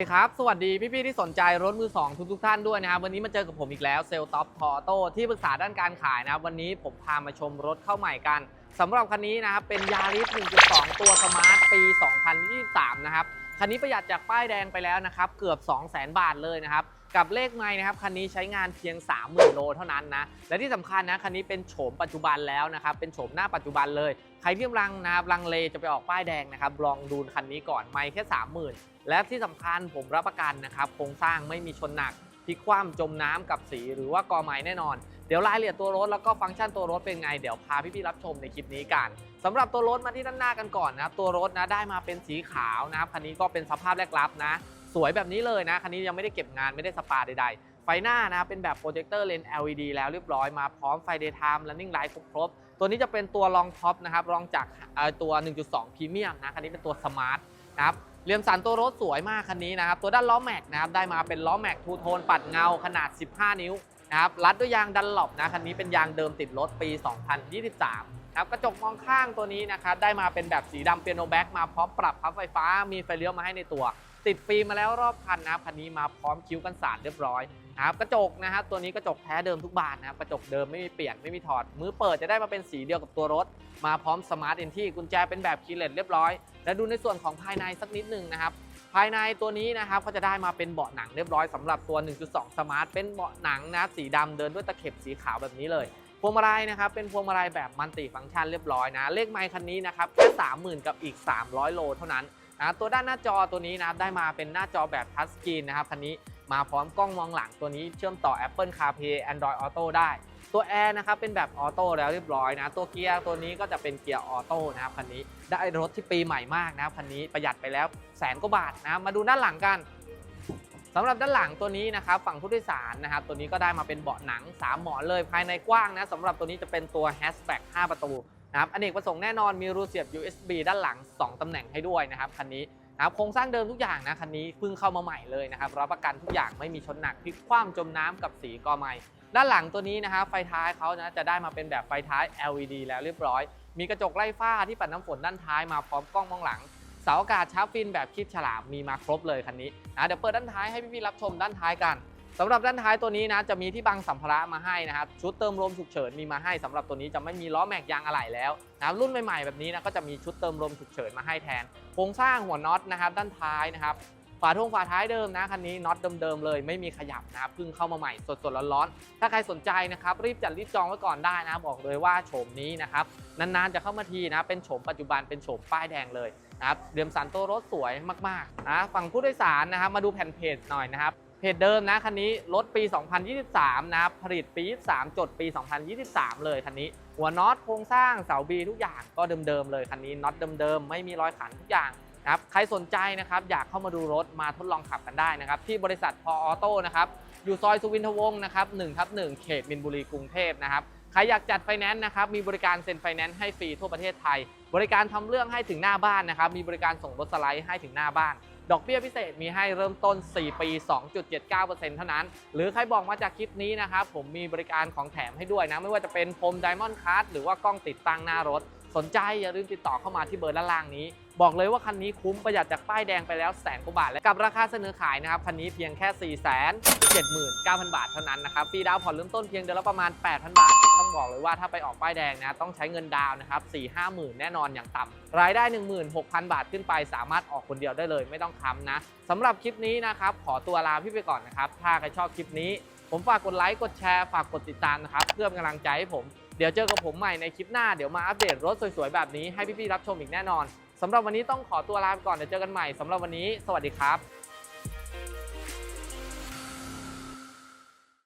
สวัสดีครับสวัสดีพี่ๆที่สนใจรถมือ 2 ทุกๆท่านด้วยนะครับ วันนี้มาเจอกับผมอีกแล้วเซลท็อปทอโต้ที่ปรึกษาด้านการขายนะครับ วันนี้ผมพามาชมรถเข้าใหม่กันสำหรับคันนี้นะครับ เป็นยาริส1.2 ตัวสมาร์ทปี 2023 นะครับ คันนี้ประหยัดจากป้ายแดงไปแล้วนะครับเกือบ 200,000 บาทเลยนะครับกับเลขไม่นะครับคันนี้ใช้งานเพียง 30,000 โลเท่านั้นนะและที่สำคัญนะคันนี้เป็นโฉมปัจจุบันแล้วนะครับเป็นโฉมหน้าปัจจุบันเลย ใครที่กำลังนะครับลังเลจะไปออกป้ายแดงนะครับลองดูคันนี้ก่อนไม่แค่ 30,000 และที่สำคัญผมรับประกันนะครับโครงสร้างไม่มีชนหนักพลิกคว่ำจมน้ำกับสีหรือว่ากอไม้แน่นอน เดี๋ยวรายละเอียดตัวรถแล้วก็ฟังก์ชันตัวรถเป็นไง เดี๋ยวพาพี่ๆรับชมในคลิปนี้กันสำหรับตัวรถมาที่ด้านหน้ากันก่อนนะครับตัวรถนะได้มาเป็นสีขาวนะครับคันนี้ก็เป็นสภาพแรกรับนะ สวยแบบนี้เลยนะคันนี้ยังไม่ได้เก็บงานไม่ได้สปาใดๆไฟหน้านะครับเป็นแบบโปรเจคเตอร์เลนส์ LED แล้วเรียบร้อยมาพร้อมไฟ daytime running light ครบๆตัวนี้จะเป็นตัวรองท็อปนะครับรองจากตัว 1.2 พรีเมียมนะคันนี้เป็นตัวสมาร์ทนะครับเรียมสันตัวรถสวยมากคันนี้นะครับตัวด้านล้อแม็กนะครับได้มาเป็นล้อแม็กทูโทนปัดเงาขนาด 15 นิ้ว นะครับรัดด้วยยางดันหลบนะคันนี้เป็นยางเดิมติดรถปี 2023ครับกระจกมองข้างตัวนี้นะครับได้มาเป็นแบบสีดำเปียโนแบ็กมาพร้อมปรับพับไฟฟ้ามีไฟเลี้ยวมาให้ในตัว ติดฟิล์มมาแล้วรอบคันนะครับคันนี้มาพร้อมคิ้วกันสาดเรียบร้อยนะครับกระจกนะครับตัวนี้กระจกแท้เดิมทุกบานนะครับกระจกเดิมไม่มีเปลี่ยนไม่มีถอด มือเปิดจะได้มาเป็นสีเดียวกับตัวรถ มาพร้อมสมาร์ทเอนที่กุญแจเป็นแบบคีย์เลสเรียบร้อย และดูในส่วนของภายในสักนิดหนึ่งนะครับ ภายในตัวนี้นะครับก็จะได้มาเป็นเบาะหนังเรียบร้อยสำหรับตัว 1.2สมาร์ทเป็นเบาะหนังนะสีดำเดินด้วยตะเข็บสีขาวแบบนี้เลยพวงมาลัยนะครับเป็นพวงมาลัยแบบมัลติฟังก์ชันเรียบร้อยนะ เลขไมค์คันนี้นะครับแค่30,000 กับอีก 300 โลเท่านั้นนะตัวด้านหน้าจอตัวนี้นะครับได้มาเป็นหน้าจอแบบทัชสกรีนนะครับคันนี้มาพร้อมกล้องมองหลังตัวนี้เชื่อมต่อ Apple CarPlay Android Auto ได้ ตัวแอร์นะครับเป็นแบบออโต้แล้วเรียบร้อยนะ ตัวเกียร์ตัวนี้ก็จะเป็นเกียร์ออโต้นะครับคันนี้ได้รถที่ปีใหม่มากนะคันนี้ประหยัดไปแล้วแสนกว่าบาทนะมาดูด้านหลังกันสำหรับด้านหลังตัวนี้นะครับฝั่งผู้โดยสารนะครับตัวนี้ก็ได้มาเป็นเบาะหนัง 3 หมอนเลยภายในกว้างนะสำหรับตัวนี้จะเป็นตัว hatchback 5ประตูนะครับอเนกประสงค์แน่นอนมีรูเสียบ USB ด้านหลัง 2ตำแหน่งให้ด้วยนะครับคันนี้ นะครับโครงสร้างเดิมทุกอย่างนะคันนี้เพิ่งเข้ามาใหม่เลยนะครับรับประกันทุกอย่างไม่มีชนหนักพลิกคว่ำจมน้ำกับสีกอไม้ด้านหลังตัวนี้นะครับไฟท้ายเขานะจะได้มาเป็นแบบไฟท้าย LED แล้วเรียบร้อย มีกระจกไล่ฝ้าที่ปัดน้ำฝนด้านท้ายมาพร้อมกล้องมองหลังเสาอากาศชาร์ฟินแบบคิดฉลามมีมาครบเลยคันนี้นะเดี๋ยวเปิดด้านท้ายให้พี่ๆรับชมด้านท้ายกัน สำหรับด้านท้ายตัวนี้นะจะมีที่บังสัมภาระมาให้นะครับชุดเติมลมฉุกเฉินมีมาให้สำหรับตัวนี้จะไม่มีล้อแม็กยางอะไหล่แล้วนะรุ่นใหม่ๆแบบนี้นะก็จะมีชุดเติมลมฉุกเฉินมาให้แทนโครงสร้างหัวน็อตนะครับด้านท้ายนะครับฝาทงฝาท้ายเดิมนะคันนี้น็อตเดิมๆเลยไม่มีขยับนะครับเพิ่งเข้ามาใหม่สดๆร้อนๆถ้าใครสนใจนะครับรีบจัดรีบจองไว้ก่อนได้นะบอกเลยว่าโฉมนี้นะครับนานๆจะเข้ามาทีนะเป็นโฉมปัจจุบันเป็นโฉมป้ายแดงเลยนะครับเดิมสันโตรถสวยมากๆนะฝั่งผู้โดยสารนะครับมาดูแผ่นเพจหน่อยนะครับ เพจเดิมนะคันนี้รถปี 2023 นะครับผลิตปี 23 จดปี 2023 เลยคันนี้ หัวน็อตโครงสร้างเสาบีทุกอย่างก็เดิมๆเลยคันนี้น็อตเดิมๆไม่มีรอยขันทุกอย่างนะครับใครสนใจนะครับอยากเข้ามาดูรถมาทดลองขับกันได้นะครับที่บริษัทพอออโต้นะครับอยู่ซอยสุวินทวงศ์นะครับ1ทับ1เขตมินบุรีกรุงเทพนะครับใครอยากจัดไฟแนนซ์นะครับมีบริการเซ็นไฟแนนซ์ให้ฟรีทั่วประเทศไทย บริการทำเรื่องให้ถึงหน้าบ้านนะครับมีบริการส่งรถสไลด์ให้ถึงหน้าบ้าน ดอกเบี้ยพิเศษมีให้เริ่มต้น 4 ปี 2.79%เท่านั้น หรือใครบอกมาจากคลิปนี้นะครับ ผมมีบริการของแถมให้ด้วยนะ ไม่ว่าจะเป็นพรมไดมอนด์คัสหรือว่ากล้องติดตั้งหน้ารถ สนใจอย่าลืมติดต่อเข้ามาที่เบอร์ด้านล่างนี้ บอกเลยว่าคันนี้คุ้มประหยัดจากป้ายแดงไปแล้วแสนกว่าบาทและกับราคาเสนอขายนะครับคันนี้เพียงแค่ 4 7 9 0 0 0 บาทเท่านั้นนะครับฟรีดาวผ่อนเริ่มต้นเพียงเดือนละประมาณ 8,000 บาท ต้องบอกเลยว่าถ้าไปออกป้ายแดงนะต้องใช้เงินดาวนะครับ4 5 0 0 0 0แน่นอนอย่างต่ำรายได้ 16,000 บาทขึ้นไป สามารถออกคนเดียวได้เลย ไม่ต้องค้ำนะสำหรับคลิปนี้นะครับขอตัวลาพี่ไปก่อนนะครับถ้าใครชอบคลิปนี้ ผมฝากกดไลค์กดแชร์ฝากกดติดตามนะครับเพื่อเป็นกำลังใจให้ผมเดี๋ยวเจอกับผมใหม่ในคลิปหน้า เดี๋ยวมาอัปเดตรถสวยๆ แบบนี้ให้พี่ๆ รับชมอีกแน่นอน สำหรับวันนี้ต้องขอตัวลาไปก่อนเดี๋ยวเจอกันใหม่สำหรับวันนี้ สวัสดีครับ